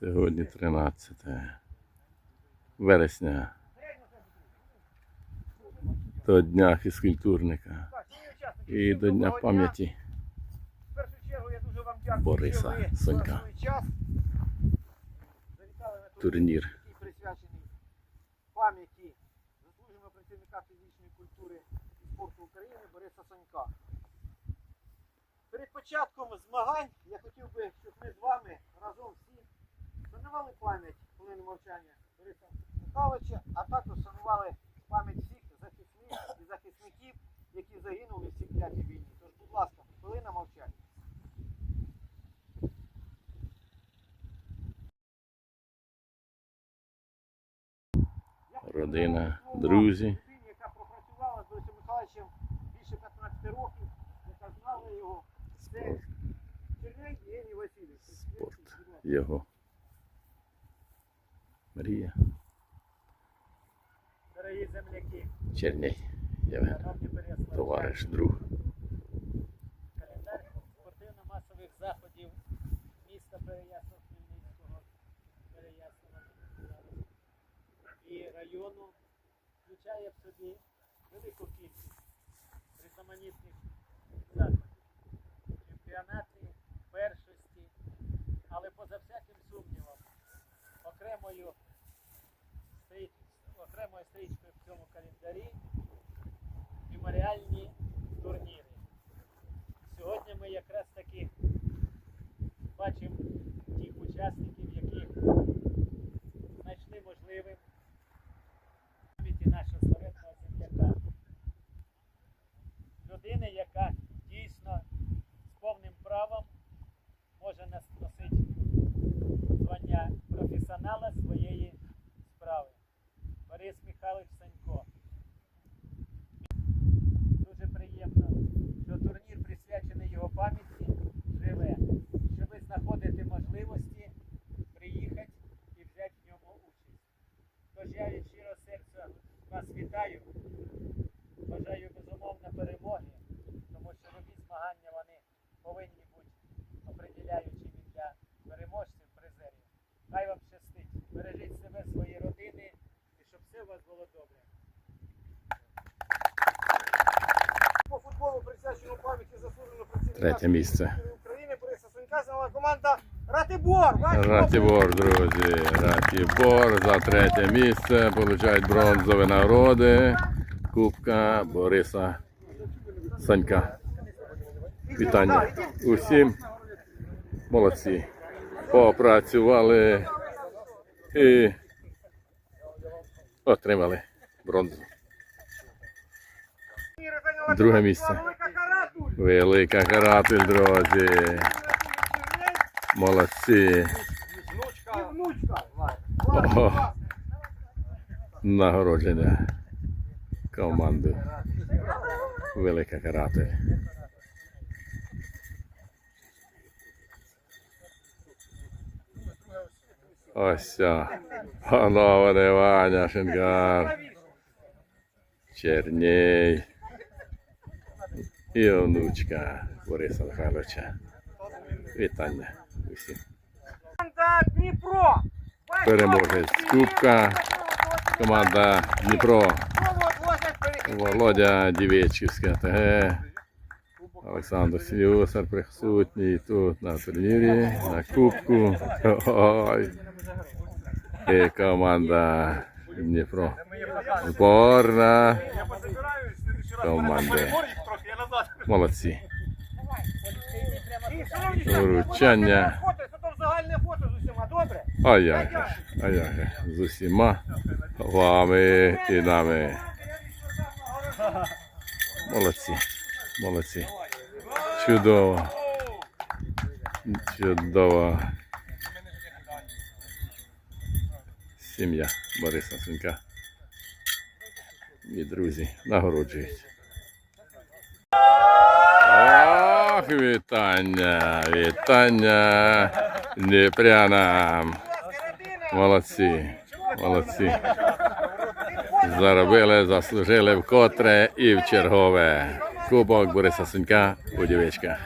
Сьогодні 13 вересня. До Дня фізкультурника і до Дня пам'яті. Бориса Сонька. Турнір. присвячений пам'яті заслуженого працівника фізичної культури і спорту України Бориса Сонька. Перед початком змагань я хотів би, щоб ми з вами разом вшанували пам'ять хвилини мовчання Бориса Михайловича, а також вшанували пам'ять всіх захисних і захисників, які загинули в цій клятій війні. Тож, будь ласка, хвилина мовчання. Родина, друзі. яка пропрацювала з Борисом Михайловичем більше 15 років, яка знала його. Це Черней Євгеній Васильович. Спорт його. Марія Дорогі земляки. Євген. Товариш, друг. календар спортивно-масових заходів міста Переяслав-Хмельницького, Переяслава і району включає в собі велику кількість різноманітних заходів, чемпіонати, першості, але поза всяким сумнівом, окремою окремою стрічкою в цьому календарі меморіальні турніри. Сьогодні ми якраз таки бачимо тих учасників, які знайшли можливим пам'яті нашого славетного земляка. Людини, яка дійсно з повним правом може носити звання професіонала своєї справи. Борис Михайлович Санько. Дуже приємно, що турнір присвячений його пам'яті живе, що ви знаходите можливості приїхати і взяти в ньому участь. Тож я від щирого серця вас вітаю. Бажаю безумовно перемоги, тому що любі змагання вони повинні Третє місце. України Бориса Сонька команда Ратибор. Ваші Ратібор, друзі. Ратібор за третє місце. Получають бронзові нагороди. Кубка Бориса Санька. Вітання усім. Молодці. Попрацювали і отримали бронзу. Друге місце. Велика. Каратель, друзі. Молодці. І Нагородження команди. Велика каратель. Ось. Панове Ваня Шингар. Черній. І онучка Бориса Михайловича. Вітання усім. Команда Дніпро. Ваш Переможець хлопець Кубка. Команда Дніпро. Слово возять перехід. Володя Дівечівська ТГ. Олександр Слюсар присутній тут на турнірі, на кубку. Ой. І команда Дніпро. Зборна команди. Молодці. Вручання. Загальне фото з усіма, вами і нами. Молодці, молодці. Чудово. Чудово. Сім'я Бориса Сенка. І друзі нагороджують. Ох, вітання, вітання Дніпрянам. Молодці, молодці. Заробили, заслужили вкотре і в чергове. Кубок Бориса Сунька, у дівечках.